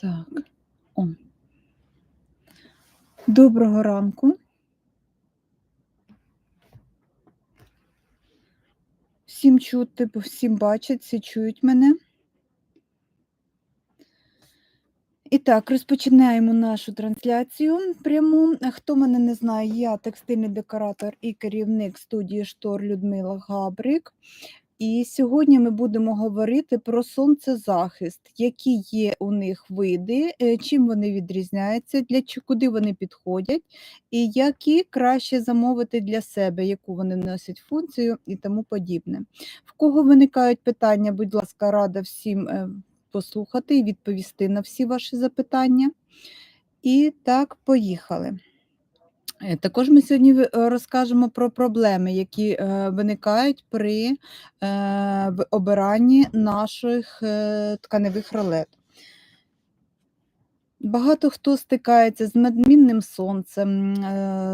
Так. О. Доброго ранку. Всім чути, всім бачать, всі чують мене. І так, розпочинаємо нашу трансляцію пряму. Хто мене не знає, я текстильний декоратор і керівник студії штор Людмила Габрик. І сьогодні ми будемо говорити про сонцезахист, які є у них види, е, чим вони відрізняються, для куди вони підходять, і які краще замовити для себе, яку вони носять функцію і тому подібне. В кого виникають питання, будь ласка, рада всім е, послухати і відповісти на всі ваші запитання. І так, поїхали. Е, Також ми сьогодні е, розкажемо про проблеми, які е, виникають при обиранні наших тканевих ролет. Багато хто стикається з надмінним сонцем,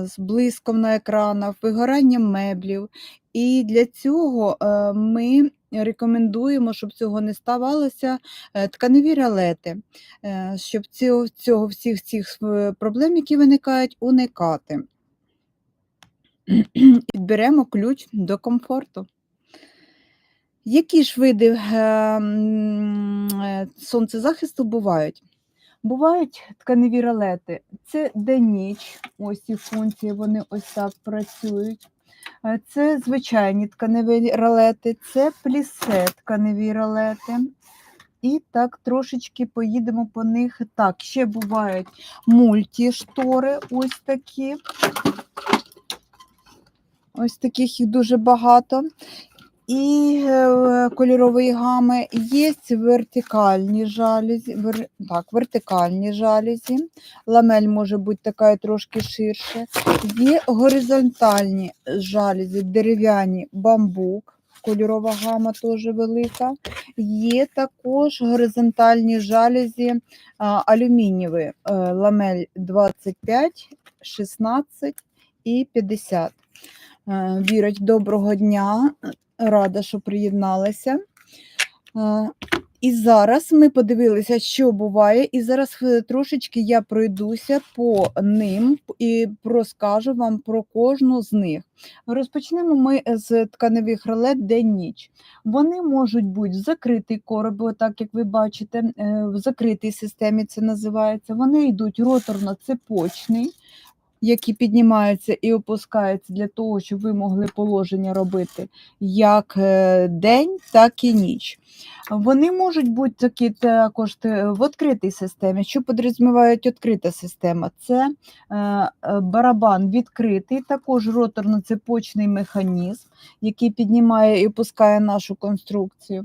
з блиском на екранах, вигоранням меблів. І для цього ми рекомендуємо, щоб цього не ставалося, е, тканеві ролети, е, щоб цього, цього всіх цих е, проблем, які виникають, уникати. Підберемо ключ до комфорту. Які ж види сонцезахисту бувають? Бувають тканеві ролети. Це день-ніч, ось ці функції, вони ось так працюють. Е, Це звичайні тканеві ролети, це плісе тканеві ролети. І так трошечки поїдемо по них. Так, ще бувають мультіштори, ось такі. Ось таких їх дуже багато. І е, кольорової гами є вертикальні жалюзі, вер, так, вертикальні жалюзі. Ламель може бути така трошки ширше. Є горизонтальні жалюзі, дерев'яні бамбук, кольорова гама теж велика. Є також горизонтальні жалюзі алюмінієві, е, ламель 25, 16 і 50. Е, Вірить, доброго дня. Рада, що приєдналася. Е, І зараз ми подивилися, що буває, і зараз е, трошечки я пройдуся по ним і розкажу вам про кожну з них. Розпочнемо ми з тканевих ролет день-ніч. Вони можуть бути в закритий короб, так як ви бачите, е, в закритій системі це називається. Вони йдуть роторно-цепочний, які піднімаються і опускаються для того, щоб ви могли положення робити як е, день, так і ніч. Вони можуть бути такі також в відкритій системі. Що підрозумівають відкрита система? Це е, барабан відкритий, також роторно-цепочний механізм, який піднімає і опускає нашу конструкцію.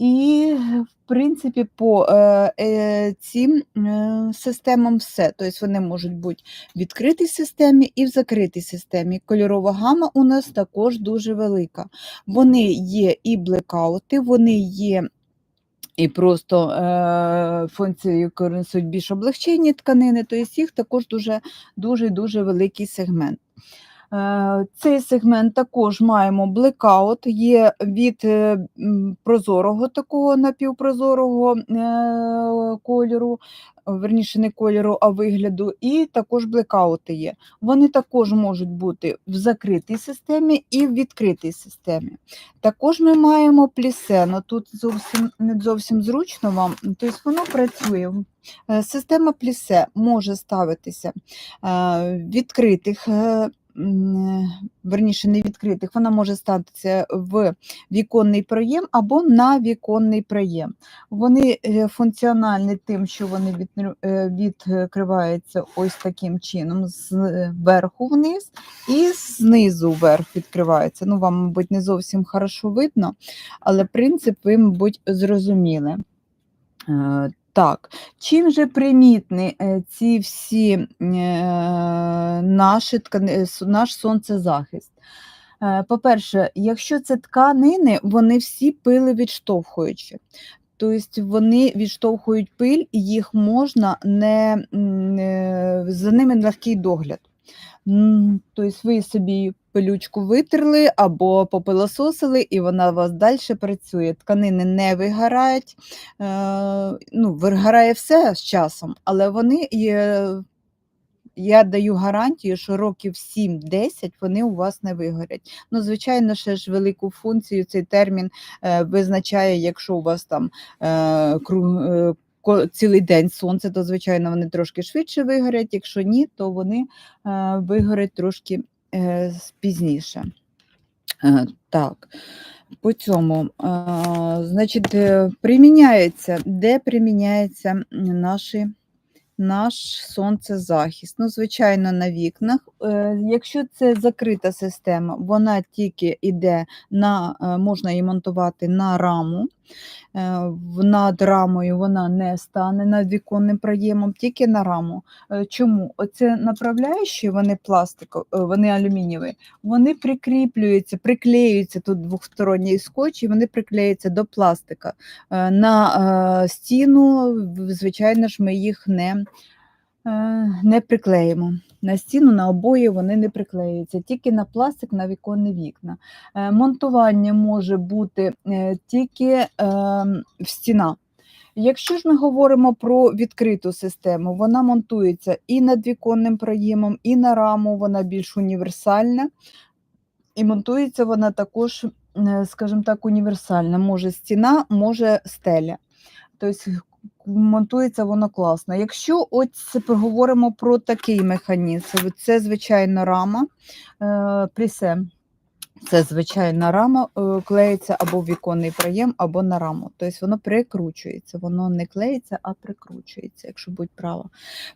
І, в принципі, по е, е, цим е, системам все. Тобто вони можуть бути в відкритій системі і в закритій системі. Кольорова гама у нас також дуже велика. Вони є і блекаути, вони є і просто е, функції, несуть більш облегчені тканини, тобто їх також дуже дуже дуже великий сегмент. Е, Цей сегмент також маємо блекаут, є від е, прозорого такого напівпрозорого е, кольору, верніше не кольору, а вигляду, і також блекаути є. Вони також можуть бути в закритій системі і в відкритій системі. Також ми маємо плісено. Тут зовсім не зовсім зручно вам, тобто воно працює. Система плісе може ставитися в відкритих. Е, Верніше, не відкритих, вона може статися в віконний проєм або на віконний проєм. Вони е, функціональні тим, що вони е, відкриваються ось таким чином зверху вниз і знизу вверх відкриваються. Ну, вам, мабуть, не зовсім хорошо видно, але принцип ви, мабуть, зрозуміли. Так, чим же примітні е, ці всі е, наші наш сонцезахист? Е, По-перше, якщо це тканини, вони всі пили відштовхуючі. Тобто вони відштовхують пиль, і їх можна не, за ними легкий догляд. Тобто ви собі пилючку витерли або попилососили, і вона у вас далі працює. Тканини не вигорають. Е, ну, вигорає все з часом, але вони. Я даю гарантію, що років 7-10 вони у вас не вигорять. Ну, звичайно, ще ж велику функцію цей термін е, визначає, якщо у вас там е, кру, ко- цілий день сонце, то звичайно вони трошки швидше вигорять. Якщо ні, то вони е, вигорять трошки е, пізніше. Е, так. По цьому, значить, приміняється, де приміняється наші наш сонцезахист. Ну, звичайно, на вікнах. Якщо це закрита система, вона тільки йде на, можна її монтувати на раму. Е, Над рамою вона не стане над віконним проємом, тільки на раму. Е, Чому? Оце направляючі, вони пластикові, вони алюмінієві, вони прикріплюються, приклеюються тут двохсторонній скотч, і вони приклеюються до пластика. Е, На е, стіну, звичайно ж, ми їх не, е, не приклеїмо. На стіну, на обої вони не приклеюються, тільки на пластик, на віконні вікна. Е, Монтування може бути е, тільки е, в стіна. Якщо ж ми говоримо про відкриту систему, вона монтується і над віконним проємом, і на раму, вона більш універсальна. І монтується вона також, е, скажімо так, універсальна. Може стіна, може стеля. Тобто монтується воно класно. Якщо ось поговоримо про такий механізм, це звичайно рама е, плісе. Це звичайна рама е, клеїться або в віконний проєм, або на раму. Тобто воно прикручується, воно не клеїться, а прикручується, якщо будь право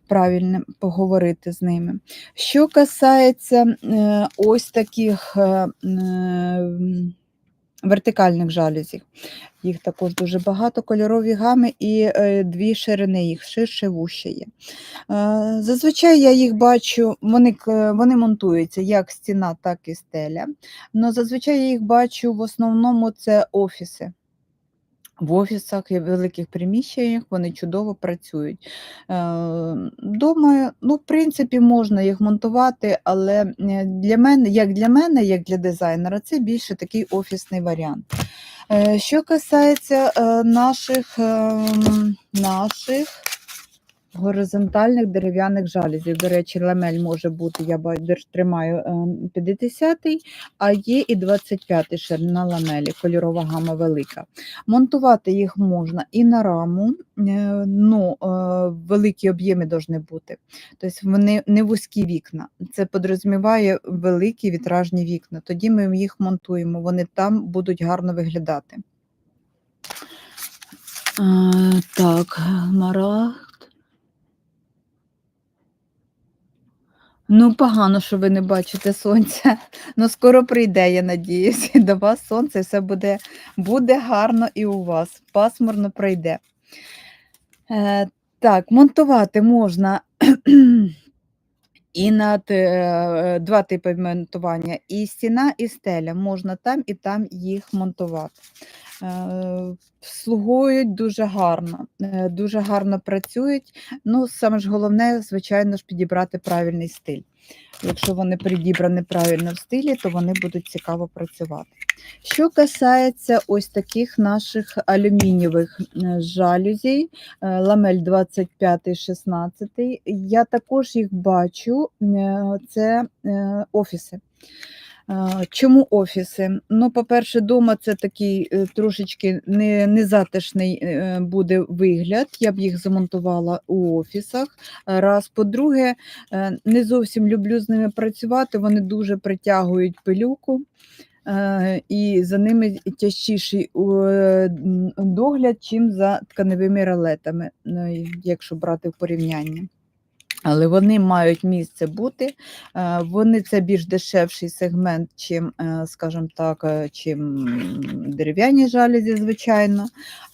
правильно поговорити з ними. Що касається е, ось таких вертикальних жалюзів, їх також дуже багато, кольорові гами і е, дві ширини їх ширше вуще є. Е, Зазвичай я їх бачу, вони, вони монтуються як стіна, так і стеля. Но зазвичай я їх бачу в основному це офіси. В офісах і великих приміщеннях вони чудово працюють. Дома, Думаю, ну, в принципі, можна їх монтувати, але е, для мене, як для мене, як для дизайнера, це більше такий офісний варіант. Е, Що касається е, наших, ем, наших горизонтальних дерев'яних жалюзів. До речі, ламель може бути, я тримаю ем, 50-й, а є і 25-й ширина ламелі, кольорова гама велика. Монтувати їх можна і на раму, е, ну, е, великі об'єми повинні бути. Тобто вони не вузькі вікна. Це подрозуміває великі вітражні вікна. Тоді ми їх монтуємо, вони там будуть гарно виглядати. Так, марагд. Ну, погано, що ви не бачите сонця. Ну, скоро прийде, я надіюсь, до вас сонце, все буде, буде гарно і у вас. Пасмурно пройде. Е, так, монтувати можна і над е, два типи монтування: і стіна, і стеля. Можна там і там їх монтувати. Е, слугують дуже гарно, е, дуже гарно працюють. Ну, саме ж головне, звичайно ж, підібрати правильний стиль. Якщо вони підібрані правильно в стилі, то вони будуть цікаво працювати. Що касається ось таких наших алюмінієвих жалюзій, жалюзей, е, ламель 25-16, я також їх бачу, е, це е, офіси. Чому офіси? Ну, по-перше, дома це такий е, трошечки не, незатишний е, буде вигляд. Я б їх замонтувала у офісах. Раз, по-друге, е, не зовсім люблю з ними працювати. Вони дуже притягують пилюку, і за ними тяжчіший догляд, чим за тканевими ролетами, ну, якщо брати в порівняння. Але вони мають місце бути. е, Вони це більш дешевший сегмент, чим, е, скажімо так, е, чим дерев'яні жалюзі, звичайно.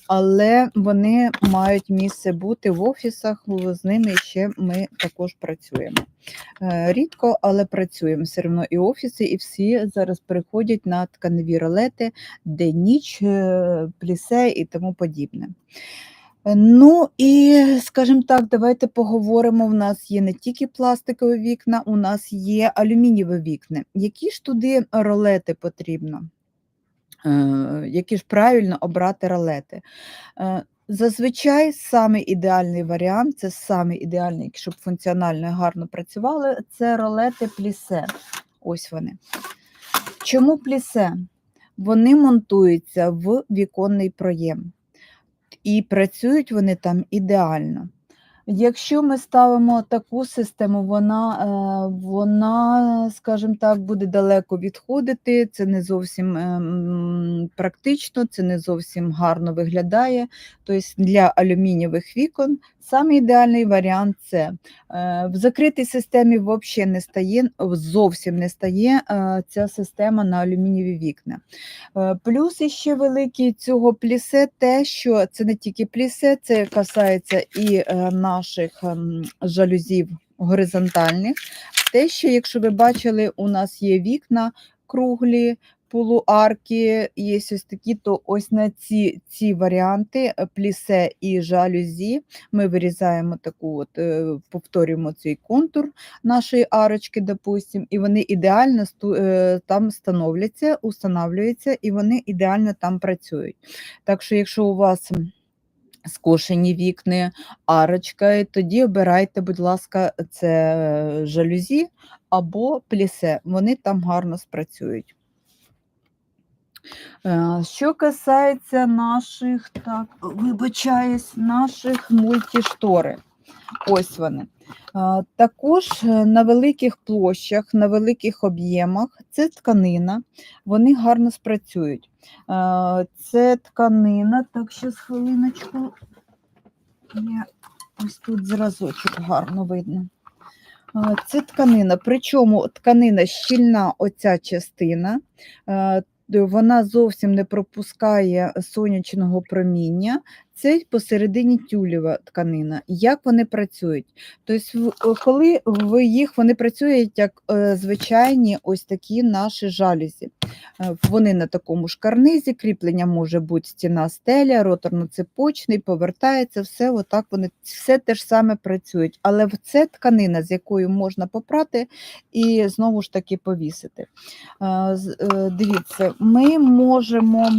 Але вони мають місце бути в офісах, з ними ще ми також працюємо. Рідко, але працюємо все одно і офіси, і всі зараз переходять на тканеві ролети, де ніч, плісе і тому подібне. Е, Ну і, скажімо так, давайте поговоримо. У нас є не тільки пластикові вікна, у нас є алюмінієві вікна. Які ж туди ролети потрібно? Е, Які ж правильно обрати ролети? Е, Зазвичай самий ідеальний варіант, це самий ідеальний, щоб функціонально і гарно працювали, це ролети плісе. Ось вони. Чому плісе? Вони монтуються в віконний проєм і працюють вони там ідеально. Якщо ми ставимо таку систему, вона, е, вона, скажімо так, буде далеко відходити, це не зовсім ем, практично, це не зовсім гарно виглядає. Тобто для алюмінієвих вікон самий ідеальний варіант це е, в закритій системі взагалі не стає, зовсім не стає е, ця система на алюмінієві вікна. Е, Плюс іще великий цього плісе, те, що це не тільки плісе, це касається і наших ем, жалюзів горизонтальних. Те, що, якщо ви бачили, у нас є вікна круглі, полуарки, є ось такі, то ось на ці, ці варіанти е, плісе і жалюзі ми вирізаємо таку, от, е, повторюємо цей контур нашої арочки, допустим, і вони ідеально е, там становляться, устанавлюються, і вони ідеально там працюють. Так що, якщо у вас скошені вікни, арочка, тоді обирайте, будь ласка, це жалюзі або плісе, вони там гарно спрацюють. Е, Що касається наших, так, вибачаюсь, наших мультіштори. Ось вони. Е, Також е, на великих площах, на великих об'ємах це тканина, вони гарно спрацюють. Це тканина, так що з хвилиночку. Я ось тут зразочок гарно видно. Це тканина, причому тканина щільна, оця частина, вона зовсім не пропускає сонячного проміння. Це посередині тюлєва тканина. Як вони працюють? Тобто, коли ви їх вони працюють як е, звичайні ось такі наші жалюзі. Е, Вони на такому ж карнизі, кріплення може бути стіна стеля, роторно-цепочний, повертається, все отак вони все те ж саме працюють. Але це тканина, з якою можна попрати і знову ж таки повісити. Е, Дивіться, ми можемо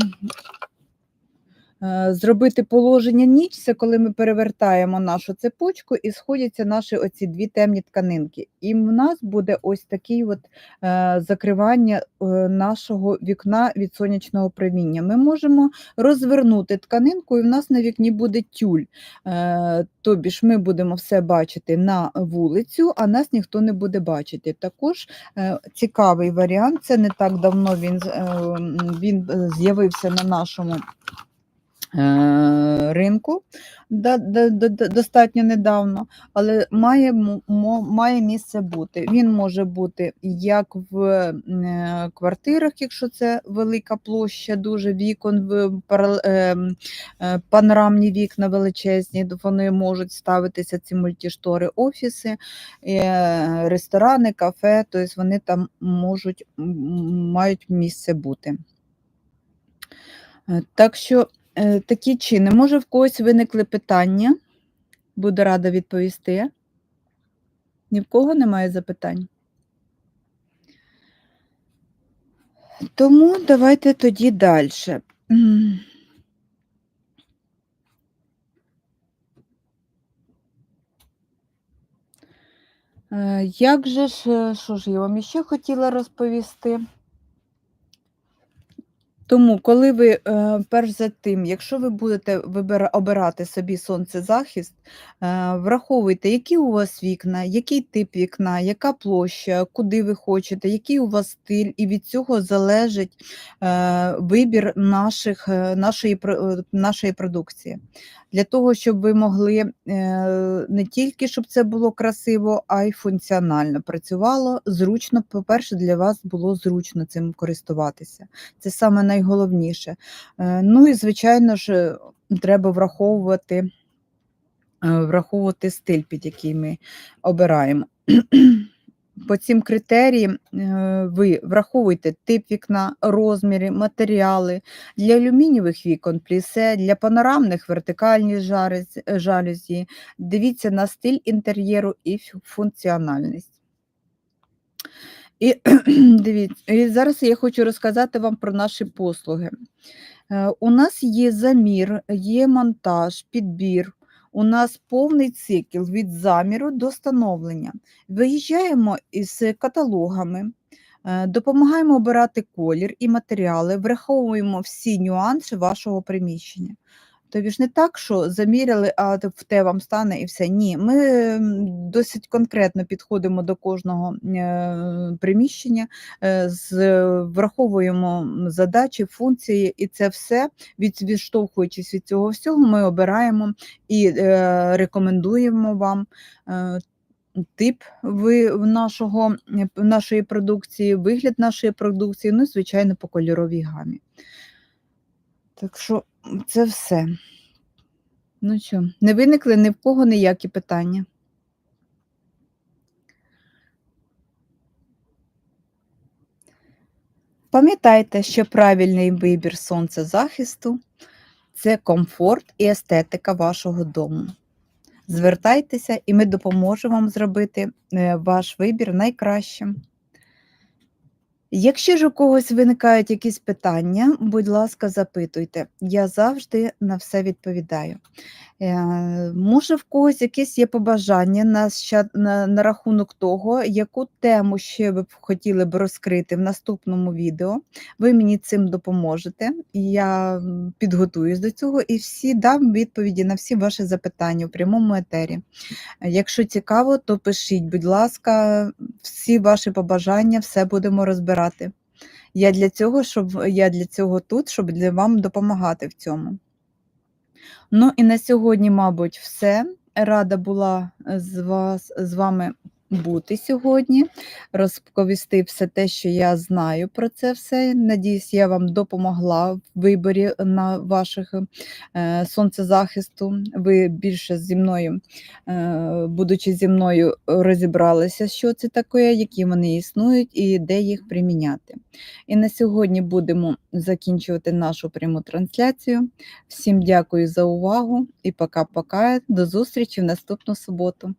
зробити положення ніч, це коли ми перевертаємо нашу цепочку і сходяться наші оці дві темні тканинки. І в нас буде ось такий от е, закривання е, нашого вікна від сонячного проміння. Ми можемо розвернути тканинку, і в нас на вікні буде тюль. Е, тобі ж ми будемо все бачити на вулицю, а нас ніхто не буде бачити. Також е, цікавий варіант. Це не так давно він, е, він е, з'явився на нашому е, ринку да- да- достатньо недавно, але має, має місце бути. Він може бути як в е, квартирах, якщо це велика площа, дуже вікон, е, е, панорамні вікна величезні, вони можуть ставитися ці мультіштори, офіси, е, ресторани, кафе, тобто вони там можуть мають місце бути. Е, Так що е, такі чини. Може, в когось виникли питання? Буду рада відповісти. Ні в кого немає запитань. Тому давайте тоді далі. Е, Як же ж, е, що ж я вам ще хотіла розповісти? Тому, коли ви, е, перш за тим, якщо ви будете вибира- обирати собі сонцезахист, е, враховуйте, які у вас вікна, який тип вікна, яка площа, куди ви хочете, який у вас стиль, і від цього залежить е, вибір наших, нашої, нашої продукції. Для того, щоб ви могли е, не тільки щоб це було красиво, а й функціонально працювало, зручно, по-перше, для вас було зручно цим користуватися. Це саме найголовніше. Е, Ну і, звичайно ж, треба враховувати, е, враховувати стиль, під який ми обираємо. По цим критеріям е, ви враховуєте тип вікна, розміри, матеріали. Для алюмінієвих вікон плісе, для панорамних вертикальні жалюзі. Дивіться на стиль інтер'єру і функціональність. І дивіться, і зараз я хочу розказати вам про наші послуги. Е, У нас є замір, є монтаж, підбір. У нас повний цикл від заміру до встановлення. Виїжджаємо із каталогами, е, допомагаємо обирати колір і матеріали, враховуємо всі нюанси вашого приміщення. Тобі ж не так, що заміряли, а в те вам стане і все. Ні, ми досить конкретно підходимо до кожного е, приміщення, е, враховуємо задачі, функції, і це все, відштовхуючись від цього всього, ми обираємо і е, рекомендуємо вам. Тип ви нашого, нашої продукції, вигляд нашої продукції, ну і, звичайно, по кольоровій гамі. Так що це все. Ну що, не виникли ні в кого ніякі питання. Пам'ятайте, що правильний вибір сонцезахисту це комфорт і естетика вашого дому. Звертайтеся, і ми допоможемо вам зробити е, ваш вибір найкращим. Якщо ж у когось виникають якісь питання, будь ласка, запитуйте. Я завжди на все відповідаю. Е, Може, в когось якесь є побажання на, на, на рахунок того, яку тему ще ви б хотіли б розкрити в наступному відео. Ви мені цим допоможете. Я підготуюсь до цього і всі дам відповіді на всі ваші запитання у прямому етері. Якщо цікаво, то пишіть, будь ласка, всі ваші побажання, все будемо розбирати. Я для цього, щоб я для цього тут, щоб вам допомагати в цьому. Ну і на сьогодні, мабуть, все. Рада була з вас з вами бути сьогодні, розповісти все те, що я знаю про це все. Надіюсь, я вам допомогла в виборі на ваших е, сонцезахисту. Ви більше зі мною, е, будучи зі мною, розібралися, що це таке, які вони існують і де їх приміняти. І на сьогодні будемо закінчувати нашу пряму трансляцію. Всім дякую за увагу і пока-пока. До зустрічі в наступну суботу.